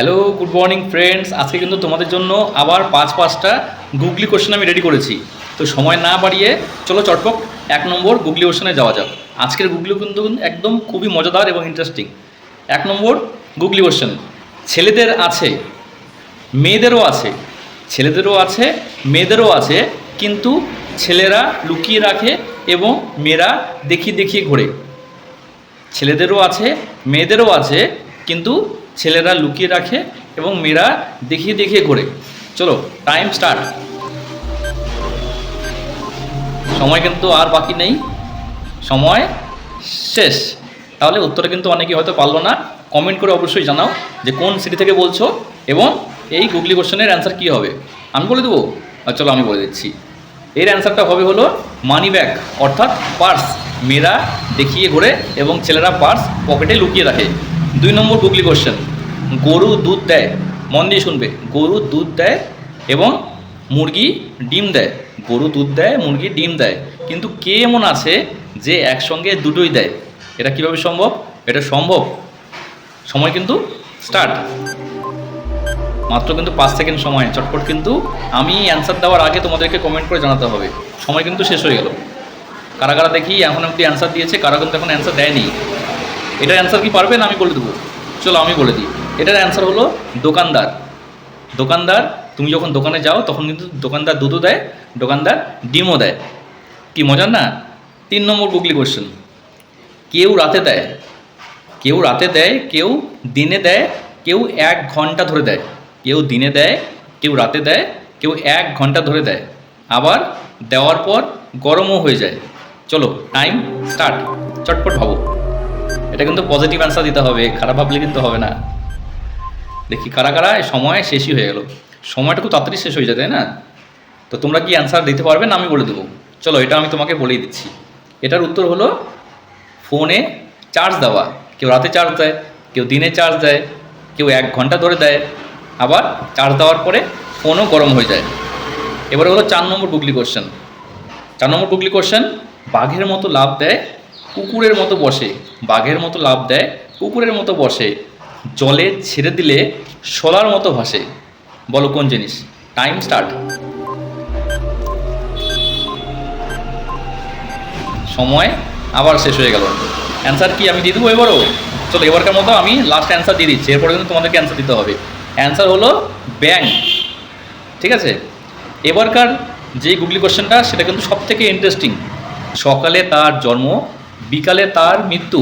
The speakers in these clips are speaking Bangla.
হ্যালো গুড মর্নিং ফ্রেন্ডস আজকে কিন্তু তোমাদের জন্য আবার পাঁচ পাঁচটা গুগলি কোশ্চেন আমি রেডি করেছি। তো সময় না বাড়িয়ে চলো চটপট এক নম্বর গুগলি কোশ্চেনে যাওয়া যাক। আজকের গুগলি কিন্তু একদম খুবই মজাদার এবং ইন্টারেস্টিং এক নম্বর গুগলি কোশ্চেন ছেলেদের আছে, মেয়েদেরও আছে, ছেলেদেরও আছে, মেয়েদেরও আছে, কিন্তু ছেলেরা লুকিয়ে রাখে এবং মেয়েরা দেখিয়ে দেখিয়ে ঘোরে। ছেলেদেরও আছে, মেয়েদেরও আছে, কিন্তু ছেলেরা লুকিয়ে রাখে এবং মেয়েরা দেখিয়ে দেখিয়ে ঘোরে। চলো টাইম স্টার্ট সময় কিন্তু আর বাকি নেই। সময় শেষ। তাহলে উত্তরটা কিন্তু অনেকেই হয়তো পারল না। কমেন্ট করে অবশ্যই জানাও যে কোন সিটি থেকে বলছো এবং এই গুগলি কোশ্চেনের অ্যান্সার কী হবে। আমি বলে দেবো? চলো আমি বলে দিচ্ছি। এর অ্যান্সারটা হবে হলো মানি ব্যাগ অর্থাৎ পার্স মেয়েরা দেখিয়ে ঘোরে এবং ছেলেরা পার্স পকেটে লুকিয়ে রাখে। দুই নম্বর গুগলি কোশ্চেন গরু দুধ দেয়, মন দিয়ে শুনবে, গরু দুধ দেয় এবং মুরগি ডিম দেয়, গরু দুধ দেয়, মুরগি ডিম দেয়। কিন্তু কে এমন আছে যে একসঙ্গে দুটোই দেয়? এটা কীভাবে সম্ভব? এটা সম্ভব? সময় কিন্তু স্টার্ট মাত্র কিন্তু পাঁচ সেকেন্ড সময়, চটপট কিন্তু আমি অ্যান্সার দেওয়ার আগে তোমাদেরকে কমেন্ট করে জানাতে হবে। সময় কিন্তু শেষ হয়ে গেল। কারা কারা দেখি এখন অব্দি অ্যান্সার দিয়েছে, কারা কিন্তু এখন অ্যান্সার দেয়নি? এটার অ্যান্সার কি পারবে না আমি বলে দেবো? চলো আমি বলে দিই। এটার অ্যান্সার হলো দোকানদার। দোকানদার, তুমি যখন দোকানে যাও, তখন কিন্তু দোকানদার দুধও দেয়, দোকানদার ডিমও দেয়। কি মজার না? তিন নম্বর গুগলি কোশ্চেন কেউ রাতে দেয়, কেউ রাতে দেয়, কেউ দিনে দেয়, কেউ এক ঘণ্টা ধরে দেয়। কেউ দিনে দেয়, কেউ রাতে দেয়, কেউ এক ঘণ্টা ধরে দেয়। আবার দেওয়ার পর গরমও হয়ে যায়। চলো টাইম স্টার্ট চটপট ভাবো। এটা কিন্তু পজিটিভ অ্যান্সার দিতে হবে, খারাপ ভাবলে কিন্তু হবে না। দেখি কারা কারা সময় শেষই হয়ে গেল। সময়টা খুব তাড়াতাড়ি শেষ হয়ে যায়, তাই না? তো তোমরা কি অ্যান্সার দিতে পারবে না আমি বলে দেবো। চলো, এটা আমি তোমাকে বলেই দিচ্ছি। এটার উত্তর হলো ফোনে চার্জ দেওয়া। কেউ রাতে চার্জ দেয়, কেউ দিনে চার্জ দেয়, কেউ এক ঘণ্টা ধরে দেয়, আবার চার্জ দেওয়ার পরে ফোনও গরম হয়ে যায়। এবারে হলো চার নম্বর গুগলি কোশ্চেন চার নম্বর গুগলি কোশ্চেন বাঘের মতো লাভ দেয়, কুকুরের মতো বসে। বাঘের মতো লাভ দেয়, কুকুরের মতো বসে। জলে ছেড়ে দিলে শোলার মতো ভাসে। বলো কোন জিনিস? টাইম স্টার্ট সময় আবার শেষ হয়ে গেল। অ্যান্সার কি আমি দিয়ে দেবো এবারও? চলো, এবারকার মতো আমি লাস্ট অ্যান্সার দিয়ে দিচ্ছি। এরপরে কিন্তু তোমাদেরকে অ্যান্সার দিতে হবে। অ্যান্সার হলো ব্যাং ঠিক আছে? এবারকার যে গুগলি কোশ্চেনটা সেটা কিন্তু সব থেকে ইন্টারেস্টিং সকালে তার জন্ম, বিকালে তার মৃত্যু।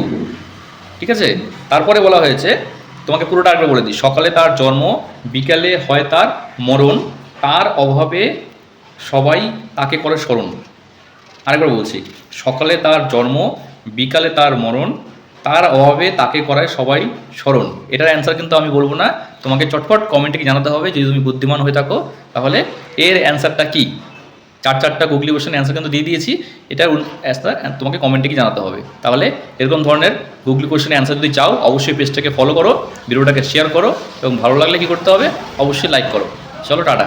ঠিক আছে? তারপরে বলা হয়েছে তোমাকে পুরোটা আগে বলে দিই। সকালে তার জন্ম, বিকালে হয় তার মরণ, তার অভাবে সবাই তাকে করে স্মরণ। আরেকবার বলছি, সকালে তার জন্ম, বিকালে তার মরণ, তার অভাবে তাকে করায় সবাই স্মরণ। এটার অ্যান্সার কিন্তু আমি বলব না। তোমাকে চটপট কমেন্টে জানাতে হবে? যদি তুমি বুদ্ধিমান হয়ে থাকো, তাহলে এর অ্যান্সারটা কি? চার চারটা গুগলি কোশ্চেন অ্যান্সার কিন্তু দিয়ে দিয়েছি। এটা অ্যান্সার তোমাকে কমেন্টে কি জানাতে হবে? তাহলে এরকম ধরনের গুগলি কোশ্চেন অ্যান্সার যদি চাও, অবশ্যই পেজটাকে ফলো করো, ভিডিওটাকে শেয়ার করো এবং ভালো লাগলে কি করতে হবে? অবশ্যই লাইক করো। চলো, টাটা।